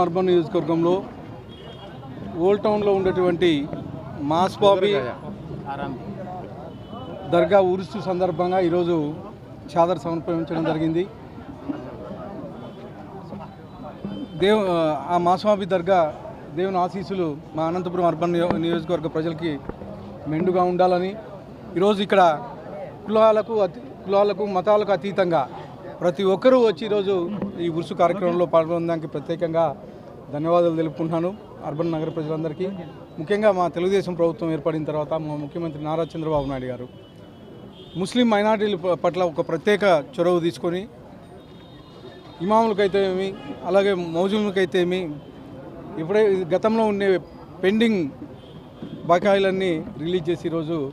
Urban నియోజకవర్గంలో old టౌన్లో ఉండేటువంటి మాస్ బాబీ దర్గా ఉరుసు సందర్భంగా ఈరోజు చాదర్ సమర్పించడం జరిగింది. దేవ్ ఆ మాస్వామి దర్గా దేవుని ఆశీస్సులు మా అనంతపురం అర్బన్ నియోజకవర్గ ప్రజలకి మెండుగా ఉండాలని ఈరోజు ఇక్కడ కులాలకు అతి కులాలకు మతాలకు అతీతంగా ప్రతి ఒక్కరూ వచ్చి ఈరోజు ఈ ఉరుసు కార్యక్రమంలో పాల్గొనడానికి ప్రత్యేకంగా ధన్యవాదాలు తెలుపుకుంటున్నాను అర్బన్ నగర ప్రజలందరికీ. ముఖ్యంగా మా తెలుగుదేశం ప్రభుత్వం ఏర్పడిన తర్వాత మా ముఖ్యమంత్రి నారా చంద్రబాబు నాయుడు గారు. ముస్లిం మైనార్టీల ప- పట్ల ఒక ప్రత్యేక చొరవ తీసుకొని ఇమాములకైతే ఏమి అలాగే మౌజులకైతే ఏమి ఇప్పుడే గతంలో ఉండే పెండింగ్ బకాయిలన్నీ రిలీజ్ చేసి ఈరోజు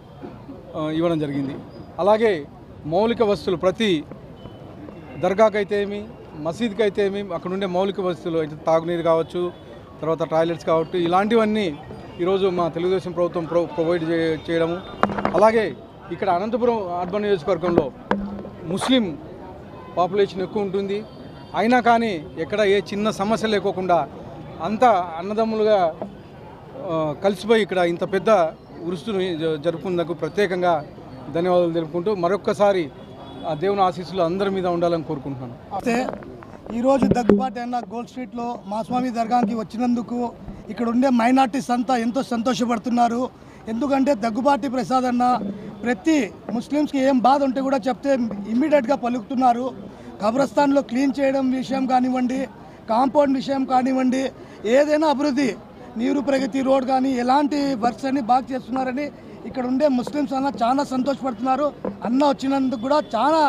ఇవ్వడం జరిగింది. అలాగే మౌలిక వస్తువులు ప్రతి దర్గాకైతే ఏమి మసీద్కి అయితే ఏమి అక్కడ ఉండే మౌలిక వసతులు అయితే తాగునీరు కావచ్చు తర్వాత టాయిలెట్స్ కావచ్చు ఇలాంటివన్నీ ఈరోజు మా తెలుగుదేశం ప్రభుత్వం ప్రొ ప్రొవైడ్ చే చేయడము. అలాగే ఇక్కడ అనంతపురం అర్బన్ నియోజకవర్గంలో ముస్లిం పాపులేషన్ ఎక్కువ ఉంటుంది. అయినా కానీ ఎక్కడ ఏ చిన్న సమస్య లేకోకుండా అంతా అన్నదమ్ములుగా కలిసిపోయి ఇక్కడ ఇంత పెద్ద ఉరుస్తుని జరుపుకున్నందుకు ప్రత్యేకంగా ధన్యవాదాలు తెలుపుకుంటూ మరొక్కసారి దేవుని ఆశీస్సులు అందరి మీద ఉండాలని కోరుకుంటున్నాను. అయితే ఈరోజు దగ్గుబాటు అన్న గోల్డ్ స్ట్రీట్లో మా స్వామి దర్గానికి వచ్చినందుకు ఇక్కడ ఉండే మైనార్టీస్ అంతా ఎంతో సంతోషపడుతున్నారు. ఎందుకంటే దగ్గుబాటి ప్రసాద్ అన్న ప్రతి ముస్లిమ్స్కి ఏం బాధ ఉంటే కూడా చెప్తే ఇమ్మీడియట్గా పలుకుతున్నారు. కబ్రస్థాన్లో క్లీన్ చేయడం విషయం కానివ్వండి కాంపౌండ్ విషయం కానివ్వండి ఏదైనా అభివృద్ధి నీరు ప్రగతి రోడ్ కానీ ఎలాంటి వర్క్స్ అన్ని బాగా చేస్తున్నారని ఇక్కడ ఉండే ముస్లిమ్స్ అన్న చాలా సంతోషపడుతున్నారు. అన్న వచ్చినందుకు కూడా చాలా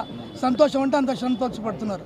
సంతోషం అంటే అంత సంతోషపడుతున్నారు.